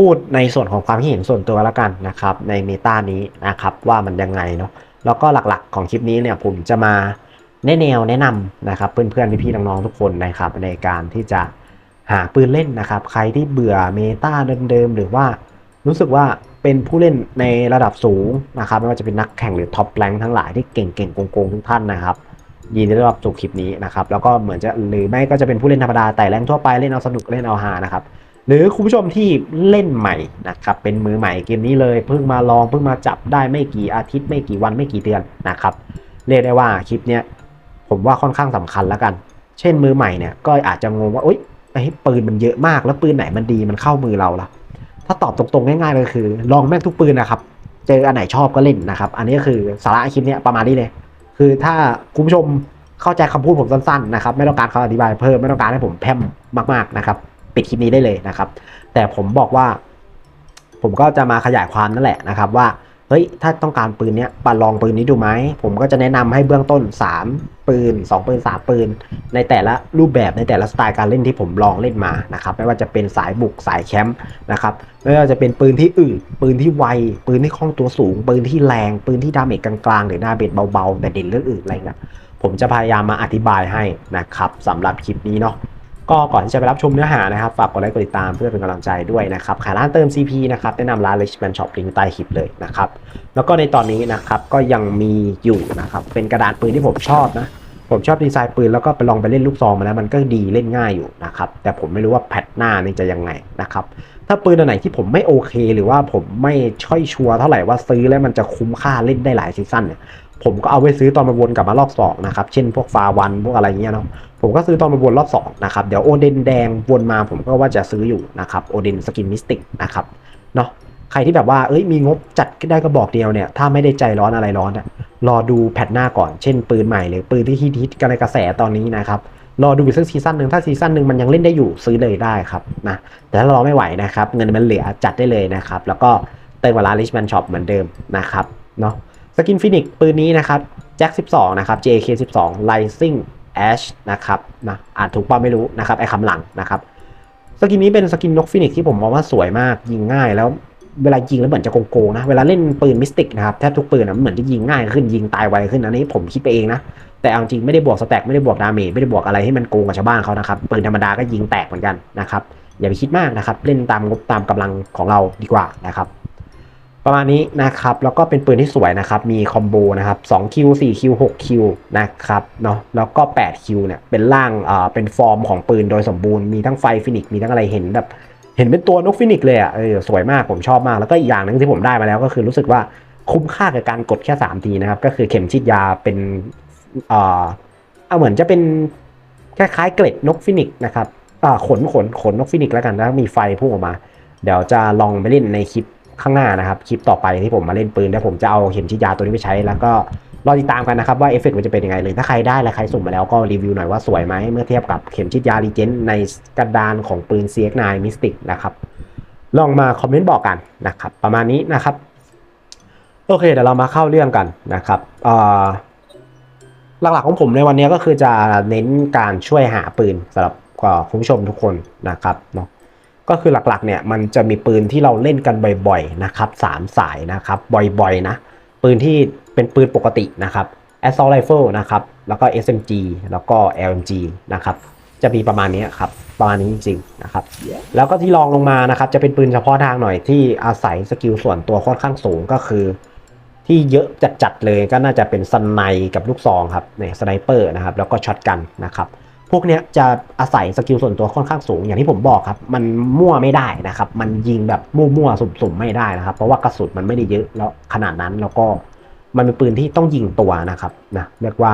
พูดในส่วนของความคิดเห็นส่วนตัวแล้วกันนะครับในเมตานี้นะครับว่ามันยังไงเนาะแล้วก็หลักๆของคลิปนี้เนี่ยผมจะมาแนะแนวแนะนำนะครับเพื่อนๆพี่ๆน้องๆทุกคนนะครับในการที่จะหาปืนเล่นนะครับใครที่เบื่อเมตาเดิมๆหรือว่ารู้สึกว่าเป็นผู้เล่นในระดับสูงนะครับไม่ว่าจะเป็นนักแข่งหรือท็อปแรงทั้งหลายที่เก่งๆโกงๆทุกท่านนะครับยินดีต้อนรับสู่คลิปนี้นะครับแล้วก็เหมือนจะหรือไม่ก็จะเป็นผู้เล่นธรรมดาแต่แรงทั่วไปเล่นเอาสนุกเล่นเอาฮานะครับ หรือคุณผู้ชมที่เล่นใหม่นะครับเป็นมือใหม่เกมนี้เลยเพิ่งมาลองเพิ่งมาจับได้ไม่กี่อาทิตย์ไม่กี่วันไม่กี่เดือนนะครับเรียกได้ว่าคลิปเนี้ยผมว่าค่อนข้างสำคัญแล้วกัน เช่นมือใหม่เนี่ยก็อาจจะงงว่าโอ๊ยไอ้ปืนมันเยอะมากแล้วปืนไหนมันดีมันเข้ามือเราล่ะ ถ้าตอบตรงๆง่ายๆเลยคือ ลองแม่งทุกปืนนะครับเจออันไหนชอบก็เล่นนะครับ อันนี้ก็คือสาระคลิปเนี้ยประมาณนี้เลย คือถ้าคุณผู้ชมเข้าใจคำพูดผมสั้นๆนะครับไม่ต้องการคำอธิบายเพิ่มไม่ต้องการให้ผมแพมมากๆนะครับ ปิดคลิปนี้ได้เลยนะครับ แต่ผมบอกว่า ผมก็จะมาขยายความนั่นแหละนะครับ ว่าเฮ้ยถ้าต้องการปืนเนี้ยปลองปืนนี้ดูไหมผมก็จะแนะนำให้เบื้องต้น 3 ปืน 2 ปืน 3 ปืน ในแต่ละรูปแบบในแต่ละสไตล์การเล่นที่ผมลองเล่นมานะครับไม่ว่าจะเป็นสายบุกสายแคมป์นะครับไม่ว่าจะเป็นปืนที่อืดปืนที่ไวปืนที่คล่องตัวสูง ปืนที่แรงปืนที่ดาเมจกลางๆ หรือดาเมจเบาๆแต่เด่นเรื่องอื่นอะไรเงี้ยผมจะพยายามมาอธิบายให้นะครับสำหรับคลิปนี้เนาะ ก็ก่อนที่จะไปรับชมเนื้อหานะครับ ฝากกดไลค์กดติดตามเพื่อเป็นกำลังใจด้วยนะครับขายร้านเติม CP นะครับแนะนำร้าน Richman Shop ลิงก์ใต้คลิปเลยนะครับ แล้วก็ในตอนนี้นะครับก็ยังมีอยู่นะครับเป็นกระดาษปืนที่ผมชอบนะผมชอบดีไซน์ปืนแล้วก็ไปลองไปเล่นลูกซองมาแล้วมันก็ดีเล่นง่ายอยู่นะครับแต่ผมไม่รู้ว่าแพทหน้านี่จะยังไงนะครับถ้าปืนอันไหนที่ผมไม่โอเค หรือว่าผมไม่ช่อยชัวร์เท่าไหร่ว่าซื้อแล้วมันจะคุ้มค่าเล่นได้หลายซีซั่นเนี่ย ผมก็เอาไว้ซื้อตอนมาวนกลับมารอบสองนะครับ เช่นพวกฟาวันพวกอะไรเงี้ยเนาะ ผมก็ซื้อตอนมาวนรอบสองนะครับ เดี๋ยวโอเดนแดงวนมาผมก็ว่าจะซื้ออยู่นะครับ โอเดนสกินมิสติกนะครับ เนาะ ใครที่แบบว่า เอ้ย มีงบจัดได้ก็บอกเดียวเนี่ย ถ้าไม่ได้ใจร้อนอะไรร้อนอะรอดูแพทหน้าก่อน เช่นปืนใหม่หรือปืนที่ฮิตฮิตกันในกระแสตอนนี้นะครับรอดูอีกสักซีซั่นหนึ่งถ้าซีซั่นหนึ่งมันยังเล่นได้อยู่ซื้อเลยได้ครับนะแต่ถ้ารอไม่ไหวนะครับ เงินมันเหลือจัดได้เลยนะครับ แล้วก็เติมเวลา Richman Shop เหมือนเดิมนะครับเนาะ สกินฟินิกปืนนี้นะครับแจ็ค12 นะครับ JK 12 Rising Ash นะครับนะอ่านถูกป่ะไม่รู้นะครับไอคำหลังนะครับสกินนี้เป็นสกินนกฟินิกที่ผมมองว่าสวยมากยิงง่ายแล้วเวลายิงแล้วเหมือนจะโกงๆนะเวลาเล่นปืนมิสติกนะครับแทบทุกปืนนะเหมือนจะยิงง่ายขึ้นยิงตายไวขึ้นอันนี้ผมคิดไปเองนะแต่เอาจริงไม่ได้บวกสแต็กไม่ได้บวกดาเมจไม่ได้บวกอะไรให้มันโกงกับชาวบ้านเขานะครับปืนธรรมดาก็ยิงแตกเหมือนกันนะครับอย่าไปคิดมากนะครับเล่นตามงบตามกำลังของเราดีกว่านะครับ ประมาณนี้นะครับ แล้วก็เป็นปืนที่สวยนะครับ มีคอมโบนะครับ2คิว4คิว6คิวนะครับเนาะ แล้วก็8คิวเนี่ย เป็นร่างอ่าเป็นฟอร์มของปืนโดยสมบูรณ์ มีทั้งไฟฟินิกมีทั้งอะไรเห็นแบบ เห็นเป็นตัวนกฟินิกเลยอะ เออ สวยมาก ผมชอบมาก แล้วก็อีกอย่างหนึงที่ผมได้มาแล้วก็คือรู้สึกว่าคุ้มค่ากับการกดแค่ 3 ทีนะครับ ก็คือเข็มฉีดยาเป็นเอ่อเอาเหมือนจะเป็นคล้ายๆเกล็ดนกฟินิกนะครับอ่าขนขนขนนกฟินิกแล้วกันแล้วมีไฟพุ่งออกมา เดี๋ยวจะลองไปเล่นในคลิป ข้างหน้านะครับคลิปต่อไปที่ผมมาเล่นปืนแล้วผมจะเอาเข็มฉีดยาตัวนี้ไปใช้ แล้วก็รอติดตามกันนะครับว่าเอฟเฟกต์มันจะเป็นยังไงเลยถ้าใครได้และใครสุ่มมาแล้วก็รีวิวหน่อยว่าสวยไหมเมื่อเทียบกับเข็มฉีดยารีเจนในกระดานของปืน CX9 Mystic นะครับลองมาคอมเมนต์บอกกันนะครับประมาณนี้นะครับโอเคเดี๋ยวเรามาเข้าเรื่องกันนะครับเอ่อหลักๆของผมในวันนี้ก็คือจะเน้นการช่วยหาปืนสำหรับคุณผู้ชมทุกคนนะครับเนาะ ก็คือหลักๆเนี่ยมันจะมีปืนที่เราเล่นกันบ่อยๆนะครับสามสายนะครับบ่อยๆนะปืนที่เป็นปืนปกตินะครับ assault rifle นะครับแล้วก็ SMG แล้วก็ LMG นะครับจะมีประมาณนี้ครับประมาณนี้จริงๆนะครับ แล้วก็ที่รองลงมานะครับ จะเป็นปืนเฉพาะทางหน่อยที่อาศัยสกิลส่วนตัวค่อนข้างสูงก็คือ ที่เยอะจัดๆเลยก็น่าจะเป็นสไนกับลูกซองครับเนี่ยสไนเปอร์นะครับ แล้วก็ช็อตกันนะครับ พวกเนี้ยจะอาศัยสกิลส่วนตัวค่อนข้างสูง อย่างที่ผมบอกครับ มันมั่วไม่ได้นะครับ มันยิงแบบมั่วๆสุ่มๆไม่ได้นะครับ เพราะว่ากระสุนมันไม่ได้เยอะแล้วขนาดนั้นแล้วก็มันเป็นปืนที่ต้องยิงตัวนะครับนะเรียกว่า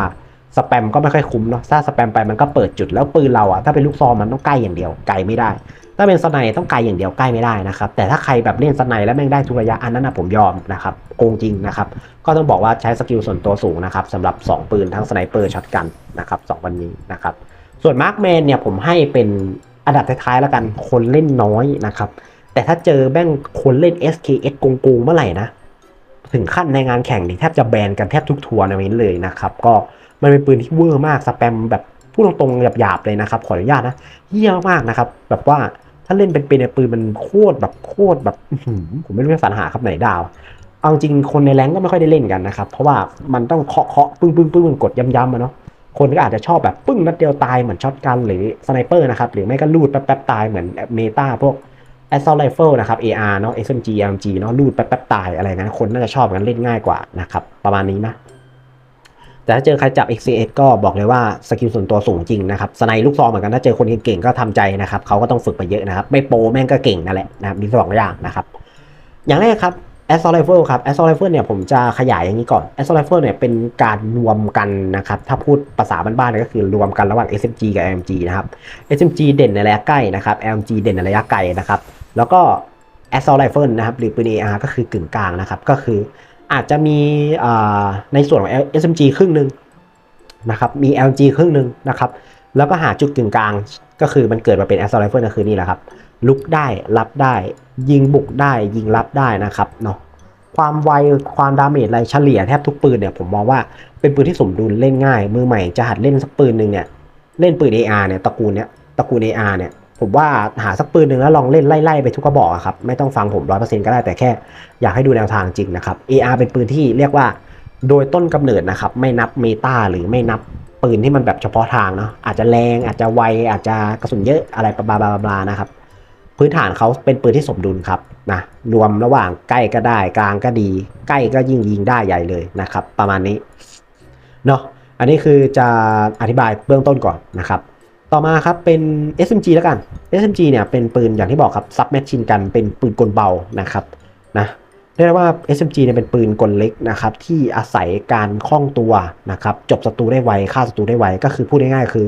สแปมก็ไม่ค่อยคุ้มเนาะถ้าสแปมไปมันก็เปิดจุดแล้วปืนเราอะถ้าเป็นลูกซองมันต้องใกล้อย่างเดียวไกลไม่ได้ ถ้าเป็นสไนต้องไกลอย่างเดียวใกล้ไม่ได้นะครับ แต่ถ้าใครแบบเล่นสไนแล้วแม่งได้ทุกระยะอันนั้นนะผมยอมนะครับโกงจริงนะครับ ก็ต้องบอกว่าใช้สกิลส่วนตัวสูงนะครับสำหรับ 2 ปืนทั้งสไนเปอร์ช็อตกันนะครับสองวันนี้นะครับ ส่วนมาร์คแมนเนี่ยผมให้เป็นอันดับท้ายๆแล้วกันคนเล่นน้อยนะครับ แต่ถ้าเจอแม่งคนเล่น SKS โกงๆเมื่อไหร่นะ ถึงขั้นในงานแข่งนี่แทบจะแบนกันแทบทุกทัวร์นาเมนเลยนะครับ ก็มันเป็นปืนที่เวอร์มากสแปมแบบพูดตรงๆหยาบๆเลยนะครับ ขออนุญาตนะเยี่ยมมากนะครับ แบบว่าถ้าเล่นเป็นเป็นในปืนมันโคตรแบบโคตรแบบผมไม่รู้จะสรรหาครับไหนดาวเอาจริงคนในแรงก็ไม่ค่อยได้เล่นกันนะครับ เพราะว่ามันต้องเคาะเคาะปึ้งปึ้งปึ้งกดย้ำๆมาเนาะ คนก็อาจจะชอบแบบปึ้งนัดเดียวตายเหมือนช็อตกันหรือสไนเปอร์นะครับ หรือไม่ก็ลูดแป๊บๆตายเหมือนเมตาพวก assault rifle นะครับ AR เนาะ SMG LMG เนาะลูดแป๊บๆตายอะไรนั้นคนน่าจะชอบกันเล่นง่ายกว่านะครับ ประมาณนี้นะ แต่ถ้าเจอใครจับ XCS ก็บอกเลยว่าสกิลส่วนตัวสูงจริงนะครับสไนลูกซองเหมือนกันถ้าเจอคนเก่งๆก็ทำใจนะครับเขาก็ต้องฝึกมาเยอะนะครับ ไม่โปแม่งก็เก่งนั่นแหละนะครับมีสองอย่างนะครับ อย่างแรกครับ assault rifle ครับ assault rifle เนี่ยผมจะขยายอย่างนี้ก่อน assault rifle เนี่ยเป็นการรวมกันนะครับ ถ้าพูดภาษาบ้านๆเนี่ยก็คือรวมกันระหว่าง SMG กับ LMG นะครับ SMG เด่นในระยะใกล้นะครับ LMG เด่นในระยะไกลนะครับ แล้วก็ assault rifle นะครับหรือปืน AR ก็คือกึ่งกลางนะครับ ก็คืออาจจะมีในส่วนของ SMG ครึ่งหนึ่งนะครับมี LG ครึ่งหนึ่งนะครับ แล้วก็หาจุดกึ่งกลาง ก็คือมันเกิดมาเป็น assault rifle ก็คือนี่แหละครับลุกได้รับได้ ยิงบุกได้ยิงรับได้นะครับเนาะความไวความดาเมจอะไรเฉลี่ยแทบทุกปืนเนี่ยผมมองว่าเป็นปืนที่สมดุลเล่นง่าย มือใหม่จะหัดเล่นสักปืนหนึ่งเนี่ยเล่นปืน AR เนี่ยตระกูลเนี้ยตระกูล AR เนี่ยผมว่าหาสักปืนหนึ่งแล้วลองเล่นไล่ๆไปทุกกระบอกครับไม่ต้องฟังผมร้อยเปอร์เซ็นต์ก็ได้แต่แค่อยากให้ดูแนวทางจริงนะครับ AR เป็นปืนที่เรียกว่าโดยต้นกำเนิดนะครับไม่นับเมตาหรือไม่นับปืนที่มันแบบเฉพาะทางเนาะอาจจะแรงอาจจะไวอาจจะกระสุนเยอะอะไรบลาบลาบลานะครับ พื้นฐานเขาเป็นปืนที่สมดุลครับนะรวมระหว่างใกล้ก็ได้กลางก็ดี ใกล้ก็ยิ่งยิงได้ใหญ่เลยนะครับ ประมาณนี้เนาะอันนี้คือจะอธิบายเบื้องต้นก่อนนะครับ ต่อมาครับเป็น SMG แล้วกัน SMG เนี่ยเป็นปืนอย่างที่บอกครับซับแมชชินกันเป็นปืนกลเบานะครับนะเรียกว่า SMG เนี่ยเป็นปืนกลเล็กนะครับที่อาศัยการคล่องตัวนะครับจบศัตรูได้ไวฆ่าศัตรูได้ไวก็คือพูดง่ายๆคือ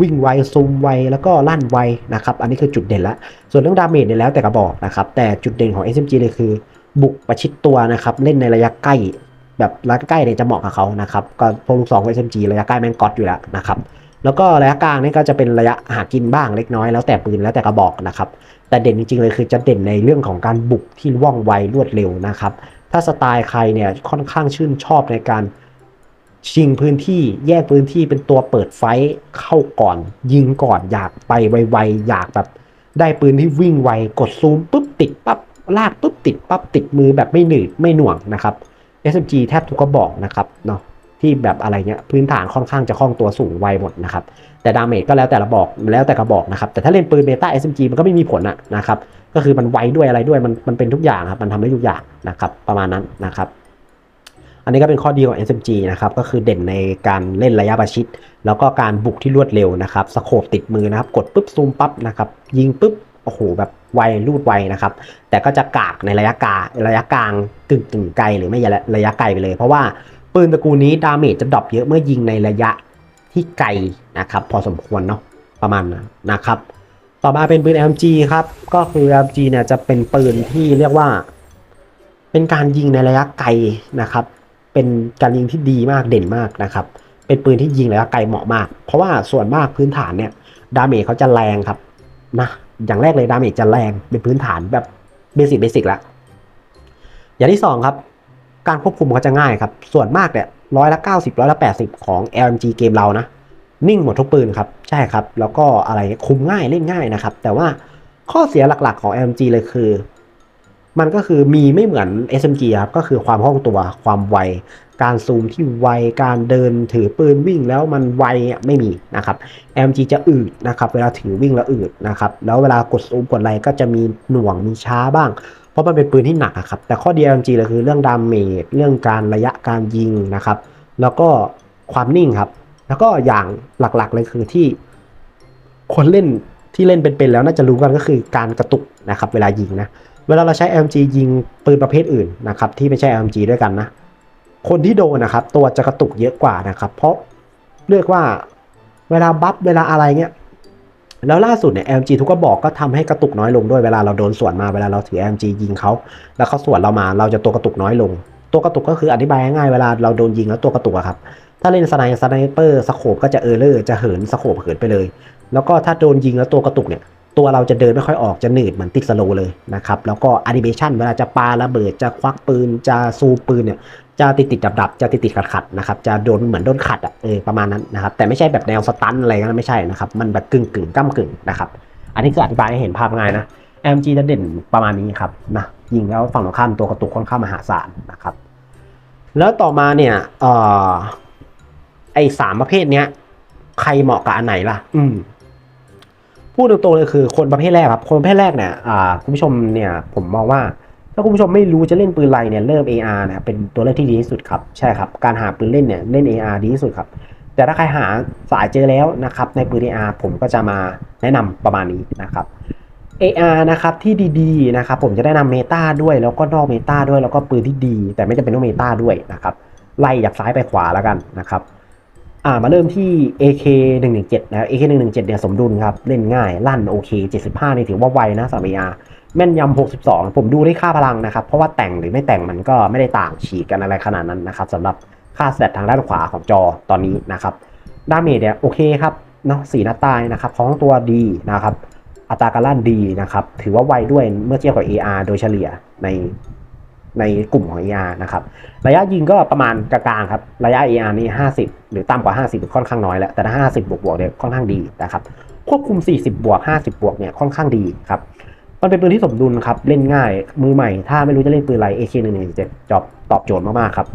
วิ่งไวซูมไวแล้วก็ลั่นไวนะครับอันนี้คือจุดเด่นละส่วนเรื่องดาเมจเนี่ยแล้วแต่กระบอกนะครับแต่จุดเด่นของ SMG เลยคือ บุกประชิดตัวนะครับเล่นในระยะใกล้ แบบระยะใกล้เนี่ยจะเหมาะกับเขานะครับก็พวกลูกสอง SMG ระยะใกล้แม่งก๊อตอยู่แล้วนะครับแล้วก็ระยะกลางนี่ก็จะเป็นระยะหากินบ้างเล็กน้อยแล้วแต่ปืนแล้วแต่กระบอกนะครับแต่เด่นจริงๆเลยคือจะเด่นในเรื่องของการบุกที่ว่องไวรวดเร็วนะครับถ้าสไตล์ใครเนี่ยค่อนข้างชื่นชอบในการ ชิงพื้นที่แยกพื้นที่เป็นตัวเปิดไฟเข้าก่อน ยิงก่อนอยากไปไวๆอยากแบบ ได้ปืนที่วิ่งไวกดซูมปุ๊บติดปั๊บลากปุ๊บติดปั๊บติดมือแบบไม่หนืดไม่หน่วงนะครับ SMG แทบทุกกระบอกนะครับเนาะที่แบบอะไรเงี้ยพื้นฐานค่อนข้างจะคล่องตัวสูงไวหมดนะครับ แต่ดาเมจก็แล้วแต่ละบอกแล้วแต่กระบอกนะครับ แต่ถ้าเล่นปืนเบต้า SMG มันก็ไม่มีผลอะนะครับ ก็คือมันไวด้วยอะไรด้วยมันมันเป็นทุกอย่างครับ มันทำได้ทุกอย่างนะครับ ประมาณนั้นนะครับ อันนี้ก็เป็นข้อดีของ SMG นะครับ ก็คือเด่นในการเล่นระยะประชิด แล้วก็การบุกที่รวดเร็วนะครับ สโคปติดมือนะครับ กดปุ๊บซูมปั๊บนะครับ ยิงปุ๊บ โอ้โห แบบไวรูดไวนะครับ แต่ก็จะกากในระยะการะยะกลางกึ่งกึ่งไกลหรือไม่ระยะไกลไปเลย เพราะว่าปืนตระกูลนี้ดาเมจจะดรอปเยอะเมื่อยิงในระยะที่ไกลนะครับ พอสมควรเนาะ ประมาณนั้นนะครับ ต่อมาเป็นปืน LMG ครับ ก็คือ LMG เนี่ยจะเป็นปืนที่เรียกว่า เป็นการยิงในระยะไกลนะครับ เป็นการยิงที่ดีมากเด่นมากนะครับ เป็นปืนที่ยิงระยะไกลเหมาะมาก เพราะว่าส่วนมากพื้นฐานเนี่ยดาเมจเขาจะแรงครับนะอย่างแรกเลยดาเมจจะแรงเป็นพื้นฐานแบบเบสิกเบสิกละอย่างที่สองครับการควบคุมเขาจะง่ายครับ ส่วนมากเนี่ยร้อยละเก้าสิบร้อยละแปดสิบของ LMG เกมเรานะ นิ่งหมดทุกปืนครับ ใช่ครับ แล้วก็อะไรคุมง่ายเล่นง่ายนะครับ แต่ว่าข้อเสียหลักๆของ LMG เลยคือ มันก็คือมีไม่เหมือน SMG ครับก็คือความคล่องตัวความไว การซูมที่ไว การเดินถือปืนวิ่งแล้วมันไวไม่มีนะครับ MG จะอืดนะครับเวลาถือวิ่งแล้วอืดนะครับแล้วเวลากดซูมกดอะไรก็จะมีหน่วงมีช้าบ้าง เพราะมันเป็นปืนที่หนักอะครับแต่ข้อดี MG เลยคือเรื่องดาเมจเรื่องการระยะการยิงนะครับ แล้วก็ความนิ่งครับ แล้วก็อย่างหลักๆเลยคือที่คนเล่นที่เล่นเป็นๆแล้วน่าจะรู้กันก็คือการกระตุกนะครับ เวลายิงนะ เวลาเราใช้ LMG ยิงปืนประเภทอื่นนะครับที่ไม่ใช่ LMG ด้วยกันนะ คนที่โดนนะครับ ตัวจะกระตุกเยอะกว่านะครับ เพราะเรียกว่าเวลาบัฟเวลาอะไรเงี้ยแล้วล่าสุดเนี่ย LMG ทุกกระบอกก็ทำให้กระตุกน้อยลงด้วยเวลาเราโดนสวนมาเวลาเราถือ LMG ยิงเขาแล้วเขาสวนเรามาเราจะตัวกระตุกน้อยลง ตัวกระตุกก็คืออธิบายง่ายเวลาเราโดนยิงแล้วตัวกระตุกครับถ้าเล่นสไนสไนเปอร์สโคปก็จะเออร์เลอร์จะเหินสโคปเหินไปเลย แล้วก็ถ้าโดนยิงแล้วตัวกระตุกเนี่ย ตัวเราจะเดินไม่ค่อยออกจะหนืดเหมือนติดสโลเลยนะครับแล้วก็แอนิเมชันเวลาจะปาระเบิดจะควักปืนจะซูปืนเนี่ยจะติดติดดับดับจะติดติดขัดขัดนะครับจะโดนเหมือนโดนขัดอะเออประมาณนั้นนะครับแต่ไม่ใช่แบบแนวสตันอะไรกันไม่ใช่นะครับมันแบบกึ่งกึ่งก้ากึ่งนะครับอันนี้คืออธิบายให้เห็นภาพง่ายนะ MG จะเด่นประมาณนี้ครับนะยิงแล้วฝั่งตรงข้ามตัวกระตุกค่อนข้างมหาศาลนะครับแล้วต่อมาเนี่ยเออไอสามประเภทเนี้ยใครเหมาะกับอันไหนล่ะ อืม พูดตรงๆเลยคือคนประเภทแรกครับ คนประเภทแรกเนี่ยคุณผู้ชมเนี่ยผมมองว่า ถ้าคุณผู้ชมไม่รู้จะเล่นปืนไรเนี่ยเริ่ม AR นะครับเป็นตัวเลือกที่ดีที่สุดครับใช่ครับการหาปืนเล่นเนี่ยเล่น AR ดีที่สุดครับแต่ถ้าใครหาสายเจอแล้วนะครับในปืน AR ผมก็จะมาแนะนำประมาณนี้นะครับ AR นะครับที่ดีๆนะครับผมจะแนะนำเมตาด้วยแล้วก็นอกเมตาด้วยแล้วก็ปืนที่ดี แต่ไม่จำเป็นต้องเมตาด้วยนะครับไล่จากซ้ายไปขวาแล้วกันนะครับ อ่ามาเริ่มที่ AK 117นะครับ AK 117เนี่ยสมดุลครับ เล่นง่าย ลั่นโอเค 75 นี่ถือว่าไวนะสำหรับ AR แม่นยำ 62 ผมดูได้ค่าพลังนะครับ เพราะว่าแต่งหรือไม่แต่งมันก็ไม่ได้ต่างฉีกกันอะไรขนาดนั้นนะครับสำหรับค่าสตททางด้านขวาของจอตอนนี้นะครับดาเมจเนี่ยโอเคครับเนาะสีหน้าตายนะครับของตัวดีนะครับอัตราการลั่นดีนะครับ ถือว่าไวด้วยเมื่อเทียบกับ AR โดยเฉลี่ยใน ในกลุ่มของ AR นะครับ ระยะยิงก็ประมาณกลางๆครับ ระยะ AR นี่ 50 หรือต่ำกว่า 50ค่อนข้างน้อยแล้ว แต่ถ้า 50 บวกๆเนี่ยค่อนข้างดีนะครับ ควบคุม 40 บวก 50 บวกเนี่ยค่อนข้างดีครับ มันเป็นปืนที่สมดุลครับ เล่นง่าย มือใหม่ ถ้าไม่รู้จะเล่นปืนอะไร AK117 จอบตอบโจทย์มากๆครับ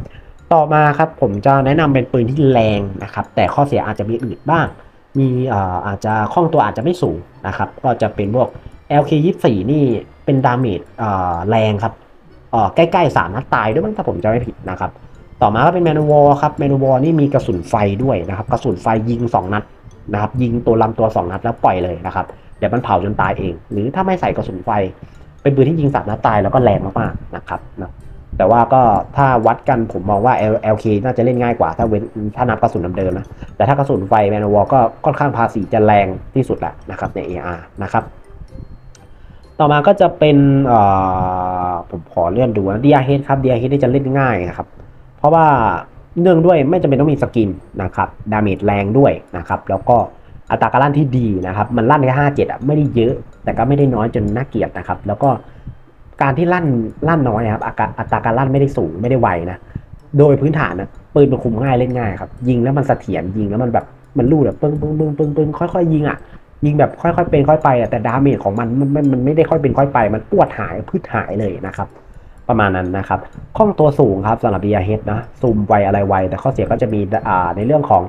ต่อมาครับผมจะแนะนำเป็นปืนที่แรงนะครับ แต่ข้อเสียอาจจะมีอื่นบ้าง มีเอ่ออาจจะคล่องตัวอาจจะไม่สูงนะครับ ก็จะเป็นพวก LK24 นี่เป็นดาเมจเอ่อแรงครับ ใกล้ๆสามนัดตายด้วยมั้งถ้าผมจะไม่ผิดนะครับ ต่อมาก็เป็นแมนวอลครับแมนวอลนี่มีกระสุนไฟด้วยนะครับ กระสุนไฟยิง 2 นัดนะครับ ยิงตัวลำตัว 2 นัดแล้วปล่อยเลยนะครับ เดี๋ยวมันเผาจนตายเอง หรือถ้าไม่ใส่กระสุนไฟ เป็นปืนที่ยิงสามนัดตายแล้วก็แรงมากๆนะครับนะแต่ว่าก็ถ้าวัดกันผมมองว่า LK น่าจะเล่นง่ายกว่าถ้าเว้นถ้านับกระสุนเดิมนะแต่ถ้ากระสุนไฟแมนวอลก็ค่อนข้างภาษีจะแรงที่สุดแหละนะครับใน AR นะครับ ต่อมาก็จะเป็นผมขอเลื่อนดูนะ DRH ครับ DRH นี่จะเล่นง่ายนะครับ เพราะว่าเนื่องด้วยไม่จำเป็นต้องมีสกินนะครับดาเมจแรงด้วยนะครับ แล้วก็อัตราการลั่นที่ดีนะครับ มันลั่นแค่ห้าเจ็ดอะไม่ได้เยอะ แต่ก็ไม่ได้น้อยจนน่าเกลียดนะครับ แล้วก็การที่ลั่นลั่นน้อยนะครับอัตราการลั่นไม่ได้สูงไม่ได้ไวนะโดยพื้นฐานนะปืนมันคุมง่ายเล่นง่ายครับ ยิงแล้วมันเสถียรยิงแล้วมันแบบมันรูดแบบปึ้งปึ้งปึ้งปึ้งปึ้งค่อยๆยิงอะ ยิงแบบค่อยๆเป็นค่อยไปแต่ดาเมจของมันมันมันไม่ได้ค่อยเป็นค่อยไป มันปวดหายพืชหายเลยนะครับ ประมาณนั้นนะครับคล่องตัวสูงครับสำหรับ BRH นะซูมไวอะไรไว แต่ข้อเสียก็จะมีอ่าในเรื่องของ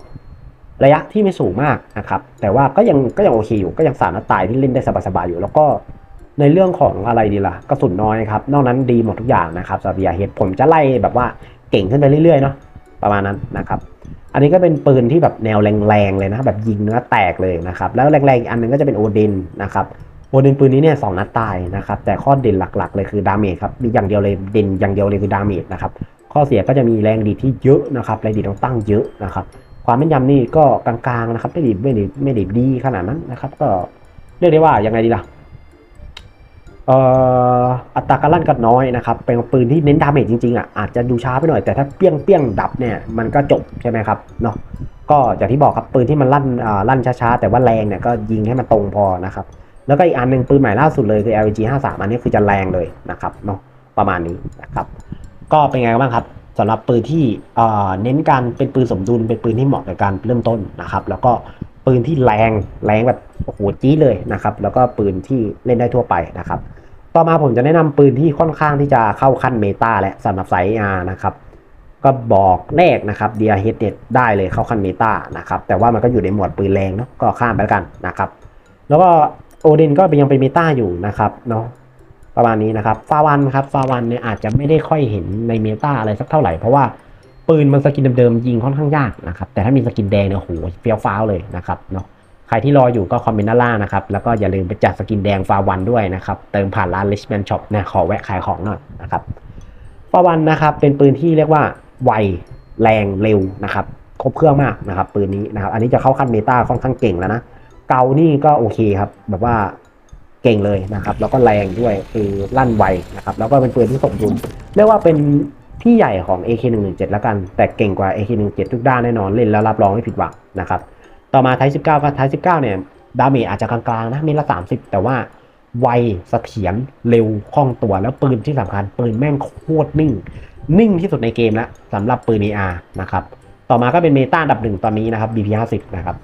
ระยะที่ไม่สูงมากนะครับ แต่ว่าก็ยังก็ยังโอเคอยู่ ก็ยังสามารถตายที่เล่นได้สบายๆอยู่ แล้วก็ในเรื่องของอะไรดีล่ะกระสุนน้อยครับ นอกนั้นดีหมดทุกอย่างนะครับสำหรับ BRH ผมจะไล่แบบว่าเก่งขึ้นไปเรื่อยๆเนาะประมาณนั้นนะครับ อันนี้ก็เป็นปืนที่แบบแนวแรงๆเลยนะแบบยิงเนื้อแตกเลยนะครับแล้วแรงๆอีกอันหนึงก็จะเป็นโอเดนนะครับโอเดนปืนนี้เนี่ยสองนัดตายนะครับแต่ข้อเด่นหลักๆ เลยคือดาเมจครับมีอย่างเดียวเลยเด่นอย่างเดียวเลยคือดาเมจนะครับข้อเสียก็จะมีแรงดีที่เยอะนะครับแรงดีต้องตั้งเยอะนะครับความแม่นยำนี่ก็กลางๆนะครับไม่ดีไม่ดีไม่ดีดีขนาดนั้นนะครับก็เรียกได้ว่ายังไงดีล่ะ อัตราการลั่นก็น้อยนะครับ เป็นปืนที่เน้นดาเมจจริงๆอะอาจจะดูช้าไปหน่อยแต่ถ้าเปี้ยงเปี้ยงดับเนี่ยมันก็จบใช่ไหมครับเนาะก็อย่างที่บอกครับปืนที่มันลั่นอ่าลั่นช้าๆแต่ว่าแรงเนี่ยก็ยิงให้มันตรงพอนะครับแล้วก็อีกอันหนึ่งปืนใหม่ล่าสุดเลยคือ LG 53อันนี้คือจะแรงเลยนะครับเนาะประมาณนี้นะครับก็เป็นไงบ้างครับสำหรับปืนที่อ่อเน้นการเป็นปืนสมดุลเป็นปืนที่เหมาะกับการเริ่มต้นนะครับ แล้วก็ ปืนที่แรงแรงแบบโอ้โหจี้เลยนะครับแล้วก็ปืนที่เล่นได้ทั่วไปนะครับ ต่อมาผมจะแนะนำปืนที่ค่อนข้างที่จะเข้าขั้นเมตาและสำหรับไซอานะครับก็บอกแรกนะครับ d r h เนี่ยได้เลยเข้าขั้นเมตานะครับแต่ว่ามันก็อยู่ในหมวดปืนแรงเนาะก็ข้ามไปแล้วกันนะครับ แล้วก็โอเดนก็ยังเป็นเมตาอยู่นะครับเนาะประมาณนี้นะครับฟาวันครับฟาวันเนี่ยอาจจะไม่ได้ค่อยเห็นในเมตาอะไรสักเท่าไหร่เพราะว่า ปืนมันสกินเดิมๆยิงค่อนข้างยากนะครับแต่ถ้ามีสกินแดงเนี่ยโหเฟี้ยวฟ้าวเลยนะครับเนาะใครที่รออยู่ก็คอมเมนต์ด้านล่างนะครับแล้วก็อย่าลืมไปจัดสกินแดงฟาวันด้วยนะครับเติมผ่านร้าน Richman Shop นะขอแวะขายของหน่อยนะครับฟาวันนะครับเป็นปืนที่เรียกว่าไวแรงเร็วนะครับครบเครื่องมากนะครับปืนนี้นะครับอันนี้จะเข้าขั้นเมตาค่อนข้างเก่งแล้วนะเกานี่ก็โอเคครับแบบว่าเก่งเลยนะครับแล้วก็แรงด้วยคือลั่นไวนะครับแล้วก็เป็นปืนที่สมดุลเรียกว่าเป็น พี่ใหญ่ของ AK117 แล้วกัน แต่เก่งกว่า AK117 ทุกด้านแน่นอนเล่นแล้วรับรองไม่ผิดหวังนะครับต่อมาไทย19ก็ไทย19เนี่ยดาเมจอาจจะกลางๆนะเมตรละ 30 แต่ว่าไวเสถียรเร็วคล่องตัวแล้วปืนที่สำคัญปืนแม่งโคตรนิ่ง นิ่งที่สุดในเกมแล้วสำหรับปืน AR นะครับต่อมาก็เป็นเมตาดับหนึ่งตอนนี้นะครับ BP50 นะครับ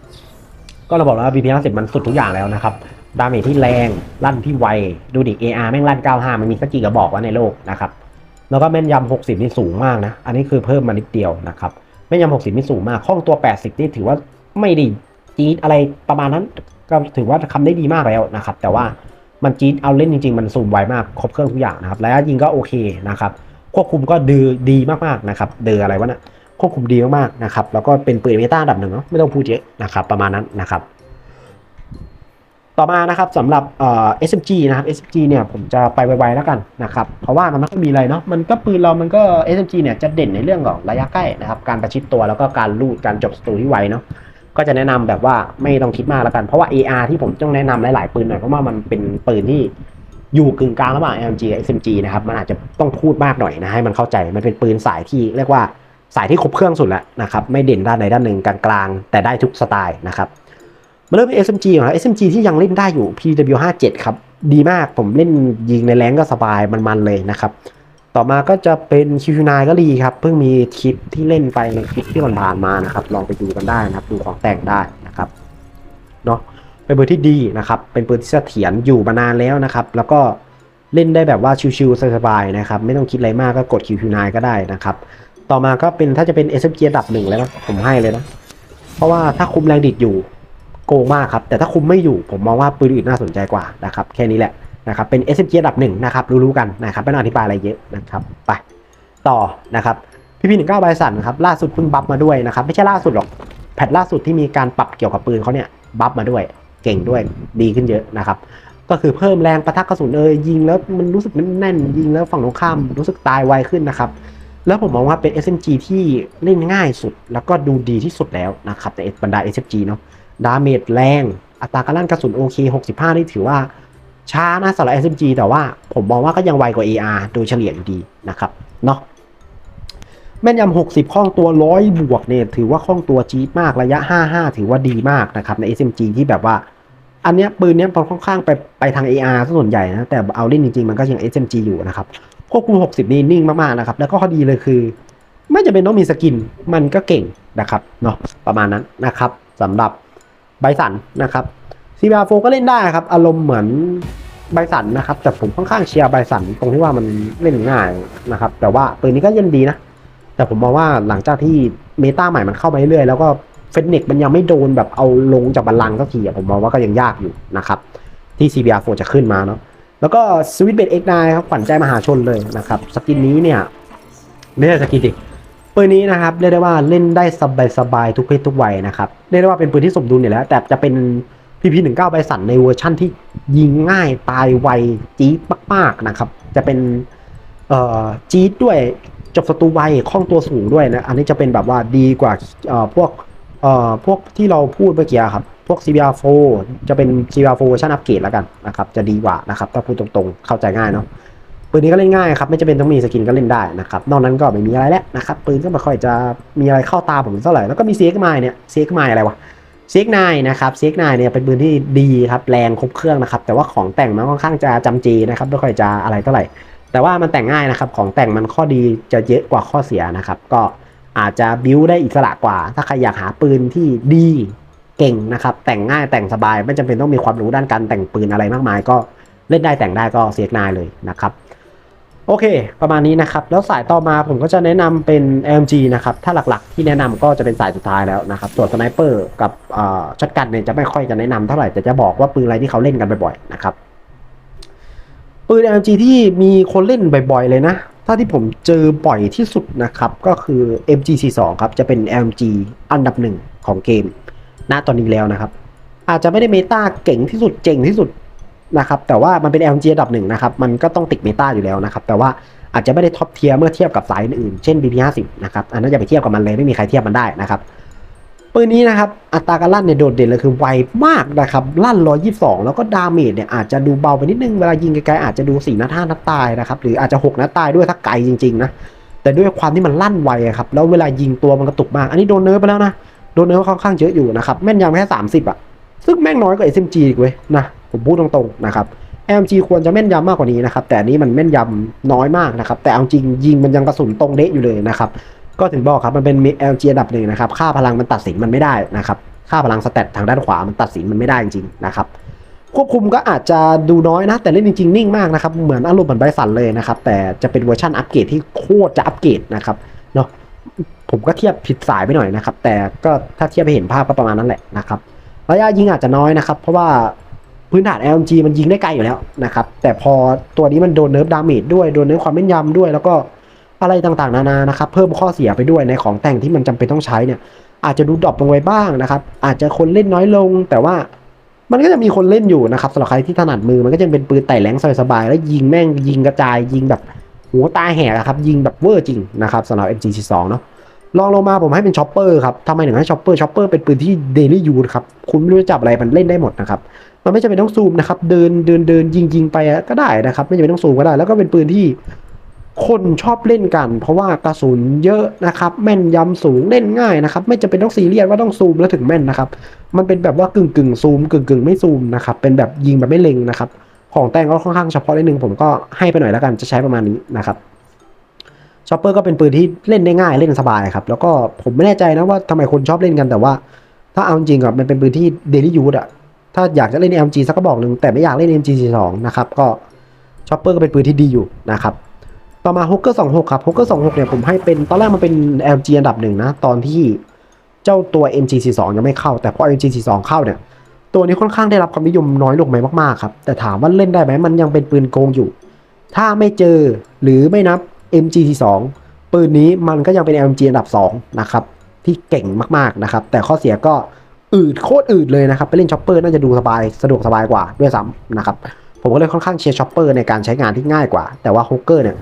ก็เราบอกแล้วว่า BP50 มันสุดทุกอย่างแล้วนะครับดาเมจที่แรงลั่นที่ไวดูดิ AR แม่งลั่น 95 มันมีสักกี่กระบอกวะในโลกนะครับ แล้วก็แม่นยำ60 นี่สูงมากนะ อันนี้คือเพิ่มมานิดเดียวนะครับ แม่นยำ60 นี่สูงมากคล่องตัว 80 นี่ถือว่าไม่ด้จี๊ดอะไรประมาณนั้น ก็ถือว่าทำได้ดีมากแล้วนะครับ แต่ว่ามันจี๊ดเอาเล่นจริง ๆ มันซูมไวมาก ครบเครื่องทุกอย่างนะครับระยะยิงก็โอเคนะครับ ควบคุมก็ดือดีมากๆนะครับ เดออะไรวะนะควบคุมดีมากๆนะครับ แล้วก็เป็นปืนเมตาอันดับหนึ่งเนาะ ไม่ต้องพูดเยอะนะครับ ประมาณนั้นนะครับ ต่อมานะครับสำหรับเอ่อ SMG นะครับ SMG เนี่ยผมจะไปไวๆแล้วกันนะครับเพราะว่ามันไม่ค่อยมีอะไรเนาะมันก็ปืนเรามันก็ SMG เนี่ยจะเด่นในเรื่องของระยะใกล้นะครับการประชิดตัวแล้วก็การลูดการจบศัตรูที่ไวเนาะก็จะแนะนำแบบว่าไม่ต้องคิดมากแล้วกัน เพราะว่า AR ที่ผมต้องแนะนำหลายๆปืนหน่อยเพราะว่ามันเป็นปืนที่อยู่กึ่งกลางระหว่าง LMG กับ SMG นะครับมันอาจจะต้องพูดมากหน่อยนะให้มันเข้าใจมันเป็นปืนสายที่เรียกว่าสายที่ครบเครื่องสุดแล้วนะครับไม่เด่นด้านใดด้านหนึ่งกลางๆแต่ได้ทุกสไตล์นะครับ มาเริ่มที่ SMG ก่อนครับ SMG ที่ยังเล่นได้อยู่ PW57 ครับ ดีมากผมเล่นยิงในแรงก็สบายมันๆเลยนะครับ ต่อมาก็จะเป็น QQ9 ก็ดีครับ เพิ่งมีคลิปที่เล่นไปในคลิปที่ผ่านมานะครับ ลองไปดูกันได้นะครับ ดูของแต่งได้นะครับเนาะเป็นปืนที่ดีนะครับ เป็นปืนที่เสถียรอยู่มานานแล้วนะครับ แล้วก็เล่นได้แบบว่าชิวๆสบายๆนะครับ ไม่ต้องคิดอะไรมากก็กด QQ9 ก็ได้นะครับ ต่อมาก็เป็นถ้าจะเป็น SMG อันดับหนึ่งแล้วนะผมให้เลยนะ เพราะว่าถ้าคุมแรงดิดอยู่ โกงมากครับ แต่ถ้าคุมไม่อยู่ผมมองว่าปืนอื่นน่าสนใจกว่านะครับแค่นี้แหละนะครับเป็น SMG อันดับหนึ่งนะครับรู้ๆกันนะครับไม่ต้องอธิบายอะไรเยอะนะครับไปต่อนะครับพี่พีหนึ่งเก้าใบสันครับล่าสุดเพิ่งบัฟมาด้วยนะครับไม่ใช่ล่าสุดหรอกแพทล่าสุดที่มีการปรับเกี่ยวกับปืนเขาเนี่ยบัฟมาด้วยเก่งด้วยดีขึ้นเยอะนะครับก็คือเพิ่มแรงประทักกระสุนเอยยิงแล้วมันรู้สึกแน่นยิงแล้วฝั่งตรงข้ามรู้สึกตายไวขึ้นนะครับแล้วผมมองว่าเป็น SMG ที่เล่นง่ายสุด แล้วก็ดูดีที่สุดแล้วนะครับในบรรดา SMG เนาะ ดาเมจแรง อัตราการลั่นกระสุนโอเค 65 นี่ถือว่าช้านะสำหรับ SMG แต่ว่าผมมองว่าก็ยังไวกว่า AR โดยเฉลี่ยอยู่ดีนะครับเนาะแม่นยำ 60 คล่องตัว 100 บวกเนี่ยถือว่าคล่องตัวจี๊ดมากระยะ 55 ถือว่าดีมากนะครับใน SMG ที่แบบว่า อันเนี้ยปืนเนี้ยค่อนข้างไปไปทาง AR ซะส่วนใหญ่นะ แต่เอาเล่นจริง ๆ มันก็ยัง SMG อยู่นะครับควบคุม 60 นี่นิ่งมาก ๆ นะครับ แล้วก็ข้อดีเลยคือ ไม่จำเป็นต้องมีสกินมันก็เก่งนะครับเนาะประมาณนั้นนะครับสำหรับ ไบสันนะครับซีบาโฟก็เล่นได้ครับ อารมณ์เหมือนไบสันนะครับ แต่ผมค่อนข้างเชียร์ไบสันตรงที่ว่ามันเล่นง่ายนะครับ แต่ว่าปืนนี้ก็ยังดีนะ แต่ผมมองว่าหลังจากที่เมตาใหม่มันเข้ามาเรื่อยๆแล้วก็เฟนน็กมันยังไม่โดนแบบเอาลงจากบัลลังก์สักทีผมมองว่าก็ยังยากอยู่นะครับ ที่ CBR4 จะขึ้นมาเนาะแล้วก็สวิตเบดเอ็กไนครับขวัญใจมหาชนเลยนะครับ สกินนี้เนี่ยไม่ใช่สกินดิ ปืนนี้นะครับเรียกได้ว่าเล่นได้สบายสบายๆทุกเพศทุกวัยนะครับเรียกได้ว่าเป็นปืนที่สมดุลอยู่แล้ว แต่จะเป็นพีพีหนึ่งเก้าใบสันในเวอร์ชั่นที่ยิงง่ายตายไวจี๊ดมากๆนะครับ จะเป็นเอ่อจี๊ดด้วยจบศัตรูไวคล่องตัวสูงด้วยนะอันนี้จะเป็นแบบว่าดีกว่าเอ่อพวกเอ่อพวกที่เราพูดเมื่อกี้ครับ พวก CBR4 จะเป็น CBR4 เวอร์ชันอัปเกรดแล้วกันนะครับ จะดีกว่านะครับ ถ้าพูดตรงๆ เข้าใจง่ายเนาะ ปืนนี้ก็เล่นง่ายครับไม่จำเป็นต้องมีสกินก็เล่นได้นะครับนอกนั้นก็ไม่มีอะไรแล้วนะครับปืนก็ไม่ค่อยจะมีอะไรเข้าตาผมเท่าไหร่แล้วก็มี CX9 เนี่ย CX9 อะไรวะ CX9 นนะครับ CX9 เนี่ยเป็นปืนที่ดีครับแรงครบเครื่องนะครับแต่ว่าของแต่งมันค่อนข้างจะจำเจนะครับไม่ค่อยจะอะไรเท่าไหร่ แต่ว่ามันแต่งง่ายนะครับของแต่งมันข้อดีจะเยอะกว่าข้อเสียนะครับก็อาจจะบิวได้อิสระกว่า ถ้าใครอยากหาปืนที่ดีเก่งนะครับแต่งง่ายแต่งสบายไม่จำเป็นต้องมีความรู้ด้านการแต่งปืนอะไรมากมาย ก็เล่นได้แต่งได้ก็ CX9 เลยนะครับ โอเค ประมาณนี้นะครับ แล้วสายต่อมาผมก็จะแนะนำเป็น LMG นะครับ ถ้าหลักๆ ที่แนะนำก็จะเป็นสายสุดท้ายแล้วนะครับ ส่วนสไนเปอร์กับช็อตกันเนี่ยจะไม่ค่อยจะแนะนำเท่าไหร่ แต่จะบอกว่าปืนอะไรที่เขาเล่นกันบ่อยๆนะครับ ปืน LMG ที่มีคนเล่นบ่อยๆ เลยนะ ถ้าที่ผมเจอบ่อยที่สุดนะครับ ก็คือ MG42 ครับ จะเป็น LMG อันดับหนึ่งของเกม ณ ตอนนี้แล้วนะครับ อาจจะไม่ได้เมตาเก่งที่สุด เจ๋งที่สุด นะครับแต่ว่ามันเป็น LMG อันดับหนึ่งนะครับมันก็ต้องติดเมตาอยู่แล้วนะครับแต่ว่าอาจจะไม่ได้ท็อปเทียร์เมื่อเทียบกับสายอื่นเช่น BP50 นะครับอันนั้นอย่าไปเทียบกับมันเลยไม่มีใครเทียบมันได้นะครับปืนนี้นะครับอัตราการลั่นเนี่ยโดดเด่นเลยคือไวมากนะครับลั่น 122 แล้วก็ดาเมจเนี่ยอาจจะดูเบาไปนิดนึงเวลายิงไกลๆอาจจะดู4นัด5นัดตายนะครับหรืออาจจะ 6นัดตายด้วยถ้าไกลจริงๆนะแต่ด้วยความที่มันลั่นไวอะครับแล้วเวลายิงตัวมันกระตุกมาก อันนี้โดนเนิร์ฟไปแล้วนะโดนเนิร์ฟค่อนข้างเยอะอยู่นะครับแม่นยำแค่ 30อะ ซึ่งแม่งน้อยกว่า SMG อีกเว้ยนะผมพูดตรงๆนะครับ LMG ควรจะแม่นยำมากกว่านี้นะครับ แต่อันนี้มันแม่นยำน้อยมากนะครับ แต่เอาจริงยิงมันยังกระสุนตรงเดะอยู่เลยนะครับ ก็ถึงบอกครับมันเป็น LG อันดับหนึ่งนะครับ ค่าพลังมันตัดสินมันไม่ได้นะครับ ค่าพลังสเตตทางด้านขวามันตัดสินมันไม่ได้จริงๆนะครับ ควบคุมก็อาจจะดูน้อยนะ แต่เล่นจริงๆ นิ่งมากนะครับ เหมือนอารมณ์เหมือนไบสันเลยนะครับ แต่จะเป็นเวอร์ชันอัปเกรดที่โคตรจะอัปเกรดนะครับเนาะ ผมก็เทียบผิดสายไปหน่อยนะครับ แต่ก็ถ้าเทียบไปเห็นภาพก็ประมาณนั้นแหละนะครับ ระยะยิงอาจจะน้อยนะครับ เพราะว่าพื้นฐาน LMG มันยิงได้ไกลอยู่แล้วนะครับ แต่พอตัวนี้มันโดนเนิร์ฟดาเมจด้วย โดนเนิร์ฟความแม่นยำด้วย แล้วก็อะไรต่างๆ นานานะครับ เพิ่มข้อเสียไปด้วยในของแต่งที่มันจำเป็นต้องใช้เนี่ย อาจจะดูดรอปลงไปบ้างนะครับ อาจจะคนเล่นน้อยลง แต่ว่ามันก็จะมีคนเล่นอยู่นะครับสำหรับใครที่ถนัดมือ มันก็จะเป็นปืนไต่แหลงสบายๆ แล้วยิงแม่งยิงกระจายยิงแบบหัวตาแหกอะครับ ยิงแบบเวอร์จริงนะครับสำหรับ MG42 เนาะ ลองลงมาผมให้เป็นช็อปเปอร์ครับทำไมถึงให้ช็อปเปอร์ช็อปเปอร์เป็นปืนที่เดลี่ยูครับ คุณไม่รู้จะจับอะไรมันเล่นได้หมดนะครับ มันไม่จำเป็นต้องซูมนะครับ เดินเดินเดินยิงยิงไปก็ได้นะครับ ไม่จำเป็นต้องซูมก็ได้ แล้วก็เป็นปืนที่คนชอบเล่นกัน เพราะว่ากระสุนเยอะนะครับ แม่นยำสูงเล่นง่ายนะครับ ไม่จำเป็นต้องซีเรียสว่าต้องซูมแล้วถึงแม่นนะครับ มันเป็นแบบว่ากึ่งกึ่งซูมกึ่งกึ่งไม่ซูมนะครับ เป็นแบบยิงแบบไม่เล็งนะครับ ของแต่งก็ค่อนข้างเฉพาะนิดนึงผมก็ให้ไปหน่อยแล้วกันจะใช้ประมาณนี้นะครับ ชอปเปอร์ก็เป็นปืนที่เล่นได้ง่ายเล่นสบายครับ แล้วก็ผมไม่แน่ใจนะว่าทำไมคนชอบเล่นกันแต่ว่า ถ้าเอาจริงอะมันเป็นปืนที่เดลี่ยูดอะถ้าอยากจะเล่น MG สักกระบอกหนึ่งแต่ไม่อยากเล่น MG42 นะครับก็ชอปเปอร์ก็เป็นปืนที่ดีอยู่นะครับต่อมาฮุกเกอร์26ครับฮุกเกอร์26เนี่ยผมให้เป็นตอนแรกมันเป็น LG อันดับหนึ่งนะตอนที่เจ้าตัว MG42 ยังไม่เข้า แต่พอ MG42 เข้าเนี่ยตัวนี้ค่อนข้างได้รับความนิยมน้อยลงไหมมากๆครับแต่ถามว่าเล่นได้ไหมมันยังเป็นปืนโกงอยู่ ถ้าไม่เจอหรือไม่นับ MG42 ปืนนี้มันก็ยังเป็น LG อันดับ2นะครับที่เก่งมากๆนะครับแต่ข้อเสียก็อืดโคตรอืดเลยนะครับไปเล่นช็อปเปอร์น่าจะดูสบายสะดวกสบายกว่าด้วยซ้ำนะครับผมก็เลยค่อนข้างเชียร์ช็อปเปอร์ในการใช้งานที่ง่ายกว่า แต่ว่าฮุกเกอร์เนี่ย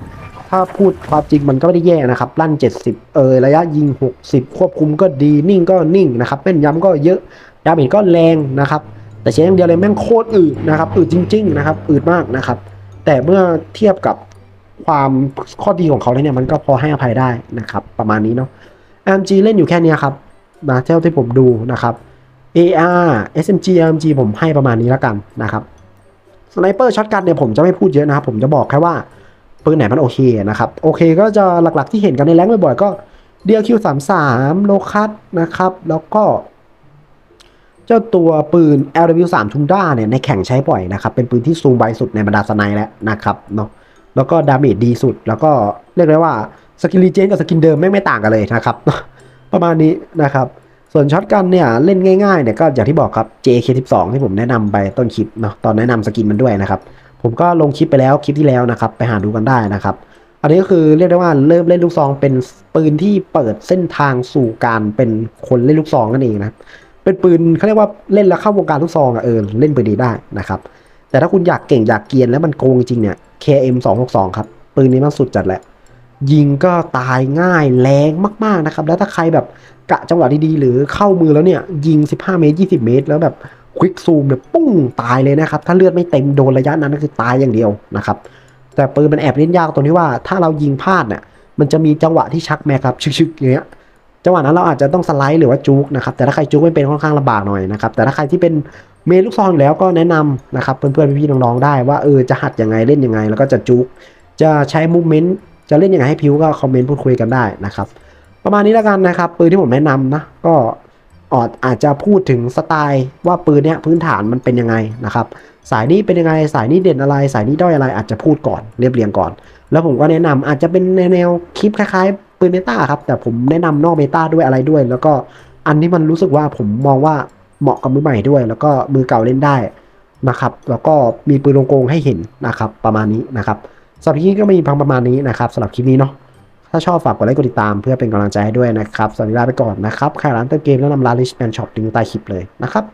ถ้าพูดความจริงมันก็ไม่ได้แย่นะครับลั่น 70 เออระยะยิง 60 ควบคุมก็ดีนิ่งก็นิ่งนะครับแม่นย้ำก็เยอะดาเมจก็แรงนะครับแต่ใช้อย่างเดียวเลยแม่งโคตรอืดนะครับอืดจริงๆนะครับอืดมากนะครับแต่เมื่อเทียบกับ ความข้อดีของเขาเนี่ยมันก็พอให้อภัยได้นะครับ ประมาณนี้เนาะ AMG เล่นอยู่แค่นี้ครับนะเท่าที่ผมดูนะครับ AR SMG AMG ผมให้ประมาณนี้แล้วกันนะครับสไนเปอร์ช็อตกันเนี่ยผมจะไม่พูดเยอะนะครับ ผมจะบอกแค่ว่าปืนไหนมันโอเคนะครับ โอเคก็จะหลักๆที่เห็นกันในแรงบ่อยๆก็ DLQ33 โลคัสนะครับ แล้วก็ เจ้าตัวปืน LW3 Tundra เนี่ยในแข่งใช้บ่อยนะครับ เป็นปืนที่ซูมไวสุดในบรรดาสไนแล้วนะครับเนาะ แล้วก็ดาเมจดีสุด แล้วก็เรียกได้ว่าสกินรีเจนกับสกินเดิมไม่ไม่ต่างกันเลยนะครับ ประมาณนี้นะครับ ส่วนช็อตกันเนี่ยเล่นง่ายๆเนี่ยก็อย่างที่บอกครับ JK12 ที่ผมแนะนำไปต้นคลิปเนาะตอนแนะนำสกินมันด้วยนะครับ ผมก็ลงคลิปไปแล้วคลิปที่แล้วนะครับ ไปหาดูกันได้นะครับ อันนี้ก็คือเรียกได้ว่าเริ่มเล่นลูกซองเป็นปืนที่เปิดเส้นทางสู่การเป็นคนเล่นลูกซองนั่นเองนะเป็นปืนเขาเรียกว่าเล่นแล้วเข้าวงการลูกซองอะเออเล่นปืนนี้ได้นะครับ แต่ถ้าคุณอยากเก่งอยากเกียนแล้วมันโกงจริงเนี่ย KM 262ครับ ปืนนี้มันสุดจัดแหละ ยิงก็ตายง่ายแรงมากๆนะครับ แล้วถ้าใครแบบกะจังหวะดีๆ หรือเข้ามือแล้วเนี่ย ยิง 15 เมตร 20 เมตร แล้วแบบควิกซูมเนี่ยปุ้งตายเลยนะครับ ถ้าเลือดไม่เต็มโดนระยะนั้นก็คือตายอย่างเดียวนะครับ แต่ปืนมันแอบเล่นยากตรงที่ว่าถ้าเรายิงพลาดเนี่ยมันจะมีจังหวะที่ชักแม็กครับชึกๆอย่างเงี้ย จังหวะนั้นเราอาจจะต้องสไลด์หรือว่าจุกนะครับแต่ถ้าใครจุกไม่เป็นค่อนข้างลำบากหน่อยนะครับแต่ถ้าใครที่เป็นเมลูกซองอยู่แล้วก็แนะนำนะครับเพื่อนๆพี่ๆน้องๆได้ว่าเออจะหัดยังไงเล่นยังไง แล้วก็จะจุกจะใช้มูเมนต์จะเล่นยังไงให้พิวก็คอมเมนต์พูดคุยกันได้นะครับประมาณนี้แล้วกันนะครับปืนที่ผมแนะนำนะก็อาจอาจจะพูดถึงสไตล์ว่าปืนเนี้ยพื้นฐานมันเป็นยังไงนะครับสายนี้เป็นยังไงสายนี้เด่นอะไร สายนี้ด้อยอะไรอาจจะพูดก่อนเรียบเรียงก่อน แล้วผมก็แนะนำอาจจะเป็นในแนวคลิปคล้ายๆ ปืนเมตาครับ แต่ผมแนะนำนอกเมตาด้วยอะไรด้วย แล้วก็อันที่มันรู้สึกว่าผมมองว่าเหมาะกับมือใหม่ด้วย แล้วก็มือเก่าเล่นได้นะครับ แล้วก็มีปืนลงโกงให้เห็นนะครับ ประมาณนี้นะครับสำหรับคลิปนี้ก็มีพังประมาณนี้นะครับสำหรับคลิปนี้เนาะถ้าชอบฝากกดไลค์กดติดตามเพื่อเป็นกำลังใจให้ด้วยนะครับสวัสดีลาไปก่อนนะครับใครร้านเติมเกมแล้วนำร้าน Rich Man Shop ลิงก์ใต้คลิปเลยนะครับ